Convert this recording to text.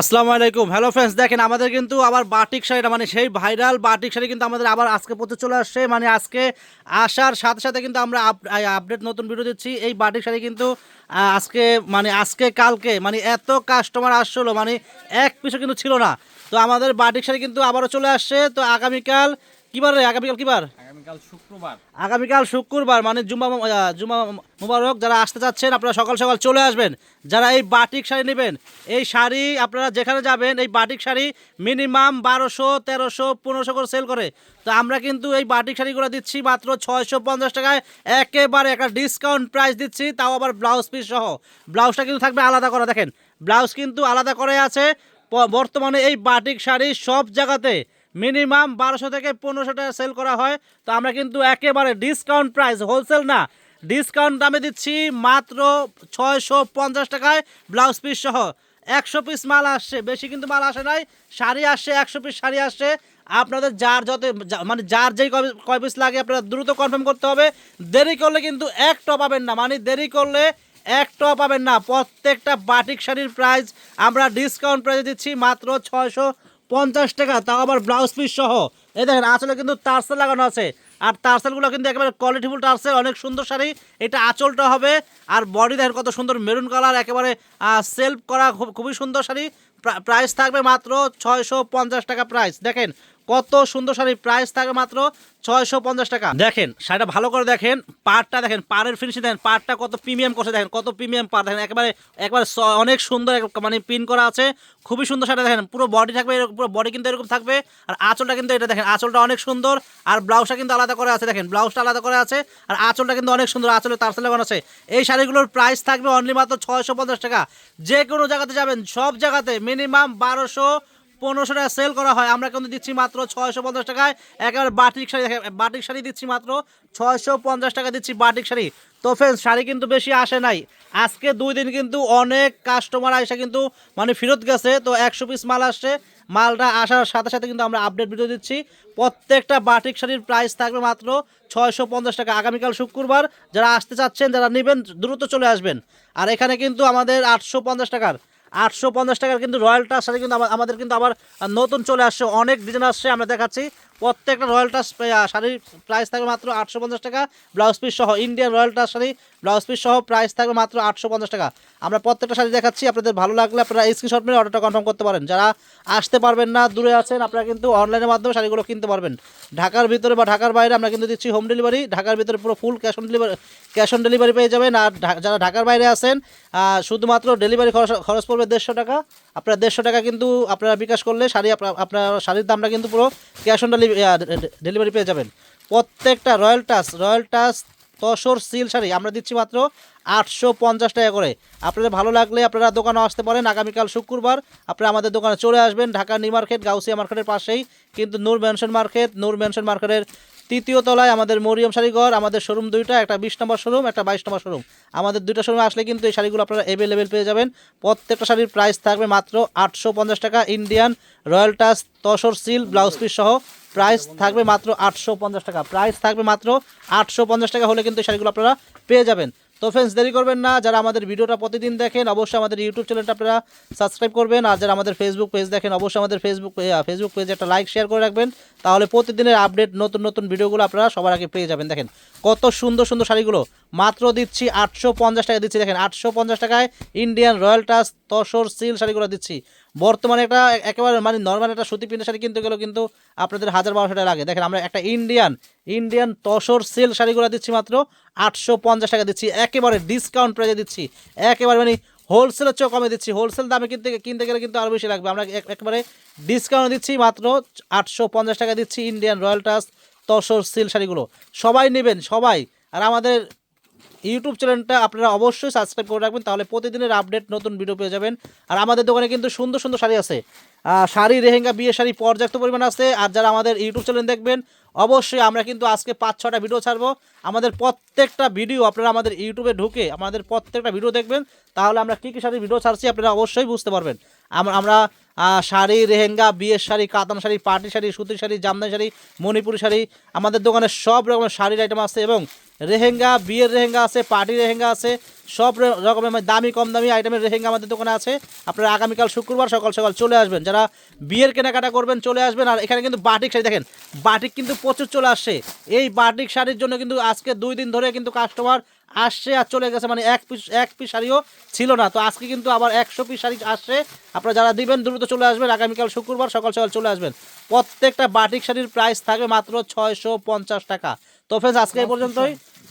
আসসালামু আলাইকুম। Hello friends দেখেন আমাদের কিন্তু আবার বাটিক শাড়িটা মানে সেই ভাইরাল বাটিক শাড়ি কিন্তু আমাদের আবার আজকে পড়তে চলে আসছে। মানে আজকে আসার সাথে সাথে কিন্তু আমরা আপডেট নতুন ভিডিও দিচ্ছি। এই বাটিক শাড়ি কিন্তু আজকে মানে আজকে, কালকে মানে এত কাস্টমার আসলো মানে এক পিসও কিন্তু ছিল না। তো আমাদের বাটিক শাড়ি কিন্তু আবারও চলে আসছে। তো আগামীকাল কিবার রে? আগামীকাল কিবার? আগামীকাল শুক্রবার। আগামীকাল শুক্রবার মানে জুমা আহ, জুমা মুবারক যারা আসতে চাচ্ছেন আপনারা সকাল সকাল চলে আসবেন। যারা এই বাটিক শাড়ি নেবেন এই শাড়ি আপনারা যেখানে যাবেন এই বাটিক শাড়ি মিনিমাম বারোশো তেরোশো পনেরোশো করে সেল করে। তো আমরা কিন্তু এই বাটিক শাড়িগুলো দিচ্ছি মাত্র ছয়শো পঞ্চাশ টাকায়। একেবারে একটা ডিসকাউন্ট প্রাইস দিচ্ছি তাও আবার ব্লাউজ পিস সহ। ব্লাউজটা কিন্তু থাকবে আলাদা করা দেখেন। ব্লাউজ কিন্তু আলাদা করে আছে। বর্তমানে এই বাটিক শাড়ি সব জায়গাতে মিনিমাম বারোশো থেকে পনেরোশো টাকা সেল করা হয়। তো আমরা কিন্তু একেবারে ডিসকাউন্ট প্রাইস হোলসেল না। ডিসকাউন্ট দামে দিচ্ছি মাত্র ছয়শো পঞ্চাশ টাকায় ব্লাউজ পিস সহ। একশো পিস মাল আসছে, বেশি কিন্তু মাল আসে নাই। শাড়ি আসছে, একশো পিস শাড়ি আসছে। আপনাদের যার যত মানে যার যেই কয়- পিস লাগে আপনারা দ্রুত কনফার্ম করতে হবে। দেরি করলে কিন্তু একটা পাবেন না। মানে দেরি করলে একটাও পাবেন না। প্রত্যেকটা বাটিক শাড়ির প্রাইস আমরা ডিসকাউন্ট প্রাইসে দিচ্ছি মাত্র ছয়শো পঞ্চাশ টাকা, তাও আবার ব্লাউজ পিস সহ। এই দেখেন, আঁচলে কিন্তু তারসেল লাগানো আছে। আর তারসেলগুলো কিন্তু একেবারে কোয়ালিটিফুল টার্সেল, অনেক সুন্দর শাড়ি। এটা আঁচলটা হবে। আর বডি দেখেন কত সুন্দর মেরুন কালার একেবারে সেলফ করা খুব- খুবই সুন্দর শাড়ি। প্রাইস থাকবে মাত্র ছয়শো পঞ্চাশ টাকা প্রাইস দেখেন কত সুন্দর শাড়ি প্রাইস থাকে মাত্র ছয়শো পঞ্চাশ টাকা। দেখেন, শাড়িটা ভালো করে দেখেন, পাড়টা দেখেন, পাড়ের ফিনিশিং দেখেন, পাড়টা কত প্রিমিয়াম করছে, দেখেন, কত প্রিমিয়াম পাড়, দেখেন, একেবারে, একবারে অনেক সুন্দর মানে পিন করা আছে। খুবই সুন্দর শাড়ি দেখেন, পুরো বডি থাকবে, এরকম, পুরো বডি কিন্তু এরকম থাকবে। আর আঁচলটা কিন্তু এটা দেখেন, আঁচলটা অনেক সুন্দর। আর ব্লাউজটা কিন্তু আলাদা করে আছে, দেখেন ব্লাউজটা আলাদা করে আছে। আর আঁচলটা কিন্তু অনেক সুন্দর, আঁচলে তার লাগানো আছে। এই শাড়িগুলোর প্রাইস থাকবে অনলি মাত্র ছয়শো পঞ্চাশ টাকা। যে কোনো জায়গাতে যাবেন, সব জায়গাতে মিনিমাম বারোশো পনেরোশো টাকা সেল করা হয়। আমরা কিন্তু দিচ্ছি মাত্র ছয়শো পঞ্চাশ টাকায়। একেবারে বাটিক শাড়ি বাটিক শাড়ি দিচ্ছি মাত্র ছয়শো পঞ্চাশ টাকা দিচ্ছি বাটিক শাড়ি। তো ফ্রেন্ডস শাড়ি কিন্তু বেশি আসে নাই। আজকে দুই দিন কিন্তু অনেক কাস্টমার আসে কিন্তু মানে ফেরত গেছে। তো একশো পিস মাল আসছে। মালটা আসার সাথে সাথে কিন্তু আমরা আপডেট ভিডিও দিচ্ছি। প্রত্যেকটা বাটিক শাড়ির প্রাইস থাকবে মাত্র ছয়শো পঞ্চাশ টাকা। আগামীকাল শুক্রবার যারা আসতে চাচ্ছেন, যারা নেবেন, দ্রুত চলে আসবেন। আর এখানে কিন্তু আমাদের আটশো পঞ্চাশ টাকার আটশো পঞ্চাশ টাকার কিন্তু রয়্যাল সাথে কিন্তু আমা- আমাদের কিন্তু আবার নতুন চলে আসছে। অনেক ডিজাইন আসছে, আমরা দেখাচ্ছি। প্রত্যেকটা রয়্যাল টাচ শাড়ির প্রাইস থাকবে মাত্র আটশো পঞ্চাশ টাকা। ব্লাউজ পিস সহ Indian royal touch sari blouse piece সহ প্রাইস থাকবে মাত্র আটশো পঞ্চাশ টাকা। আমরা প্রত্যেকটা শাড়ি দেখাচ্ছি, আপনাদের ভালো লাগলে আপনারা স্ক্রিনশট মেরে অর্ডারটা কনফার্ম করতে পারেন। যারা আসতে পারবেন না, দূরে আছেন, আপনারা কিন্তু অনলাইনের মাধ্যমে শাড়িগুলো কিনতে পারবেন। ঢাকার ভিতরে বা ঢাকার বাইরে আমরা কিন্তু দিচ্ছি হোম ডেলিভারি ঢাকার ভিতরে পুরো full cash on delivery cash on delivery পেয়ে যাবেন। আর যারা ঢাকার বাইরে আছেন শুধুমাত্র ডেলিভারি খরচ খরচ পড়বে দেড়শো টাকা। আপনার দেড়শো টাকা কিন্তু আপনারা বিকাশ করলে শাড়ি আপনা- আপনার শাড়ির দামটা কিন্তু পুরো ক্যাশ অন ডেলিভারি পেয়ে যাবেন। প্রত্যেকটা royal touch royal touch tussar silk sari আমরা দিচ্ছি মাত্র আটশো পঞ্চাশ টাকা করে। আপনাদের ভালো লাগলে আপনারা দোকানে আসতে পারেন। আগামীকাল শুক্রবার আপনারা আমাদের দোকানে চলে আসবেন। ঢাকা নিউ মার্কেট, গাউসিয়া মার্কেটের পাশেই কিন্তু Noor mansion market. Noor mansion মার্কেটের তৃতীয় তলায় আমাদের মরিয়ম শাড়িঘর আমাদের শোরুম দুইটা, একটা বিশ নম্বর শোরুম একটা বাইশ নম্বর শোরুম আমাদের দুইটা শোরুমে আসলে কিন্তু এই শাড়িগুলো আপনারা অ্যাভেলেবেল পেয়ে যাবেন। প্রত্যেকটা শাড়ির প্রাইস থাকবে মাত্র আটশো পঞ্চাশ টাকা Indian royal touch tussar silk blouse piece সহ। প্রাইস থাকবে মাত্র আটশো পঞ্চাশ টাকা। প্রাইস থাকবে মাত্র আটশো পঞ্চাশ টাকা হলে কিন্তু এই শাড়িগুলো আপনারা পেয়ে যাবেন। তো ফ্রেন্ডস দেরি করবেন না। যারা আমাদের ভিডিওটা প্রতিদিন দেখেন, অবশ্যই আমাদের ইউটিউব চ্যানেলটা আপনারা সাবস্ক্রাইব করবেন। আর যারা আমাদের ফেসবুক পেজ দেখেন, অবশ্যই আমাদের ফেসবুক ফেসবুক পেজে একটা লাইক শেয়ার করে রাখবেন। তাহলে প্রতিদিনের আপডেট নতুন নতুন ভিডিওগুলো আপনারা সবার আগে পেয়ে যাবেন। দেখেন কত সুন্দর সুন্দর শাড়িগুলো। মাত্র দিচ্ছি আটশো পঞ্চাশ টাকা দিচ্ছি। দেখেন, আটশো পঞ্চাশ টাকায় Indian royal touch tussar silk শাড়িগুলো দিচ্ছি। বর্তমানে একটা একেবারে মানে নর্মাল একটা সুতি প্রিন্টের শাড়ি কিনতে গেলেও কিন্তু আপনাদের হাজার বারোশো টাকা লাগে। দেখেন, আমরা একটা ইন্ডিয়ান ইন্ডিয়ান তসর সিল শাড়িগুলো দিচ্ছি মাত্র আটশো পঞ্চাশ টাকা দিচ্ছি। একেবারে ডিসকাউন্ট প্রাইজে দিচ্ছি। একেবারে মানে হোলসেলের চেয়েও কমে দিচ্ছি। হোলসেল দামে কিনতে কিনতে গেলে কিন্তু আরও বেশি লাগবে। আমরা এক- একেবারে ডিসকাউন্ট দিচ্ছি মাত্র আটশো পঞ্চাশ টাকা দিচ্ছি Indian royal touch tussar silk শাড়িগুলো। সবাই নেবেন, সবাই। আর আমাদের ইউটিউব চ্যানেলটা আপনারা অবশ্যই সাবস্ক্রাইব করে রাখবেন, তাহলে প্রতিদিনের আপডেট নতুন ভিডিও পেয়ে যাবেন। আর আমাদের দোকানে কিন্তু সুন্দর সুন্দর শাড়ি আছে। শাড়ি রেহেঙ্গা বিয়ে শাড়ি পর্যাপ্ত পরিমাণ আছে। আর যারা আমাদের ইউটিউব চ্যানেল দেখবেন, অবশ্যই আমরা কিন্তু আজকে পাঁচ, ছটা ভিডিও ছাড়বো। আমাদের প্রত্যেকটা ভিডিও আপনারা আমাদের ইউটিউবে ঢুকে আমাদের প্রত্যেকটা ভিডিও দেখবেন। তাহলে আমরা কী কী শাড়ির ভিডিও ছাড়ছি আপনারা অবশ্যই বুঝতে পারবেন। আমরা শাড়ি রেহেঙ্গা বিয়ের শাড়ি, কাতান শাড়ি, পাটি শাড়ি, সুতির শাড়ি, জামদানি শাড়ি, মণিপুরি শাড়ি, আমাদের দোকানে সব রকমের শাড়ির আইটেম আছে এবং রেহেঙ্গা, বিয়ের রেহেঙ্গা আছে পার্টি রেহেঙ্গা আছে, সব রকমের দামি, কম দামি আইটেমের রেহেঙ্গা আমাদের দোকানে আছে। আপনারা আগামীকাল শুক্রবার সকাল সকাল চলে আসবেন। যারা বিয়ের কেনাকাটা করবেন চলে আসবেন। আর এখানে কিন্তু বাটিক শাড়ি দেখেন, বাটিক কিন্তু প্রচুর চলে আসছে। এই বাটিক শাড়ির জন্য কিন্তু আজকে দুই দিন ধরে কিন্তু কাস্টমার আসছে আর চলে গেছে। মানে এক পিস এক পিস শাড়িও ছিল না। তো আজকে কিন্তু আবার একশো পিস শাড়ি আসছে। আপনারা যারা দিবেন, দ্রুত চলে আসবেন। আগামীকাল শুক্রবার সকাল সকাল চলে আসবেন। প্রত্যেকটা বাটিক শাড়ির প্রাইস থাকবে মাত্র ছয়শো পঞ্চাশ টাকা। তো ফ্রেন্ডস আজকে এই পর্যন্তই।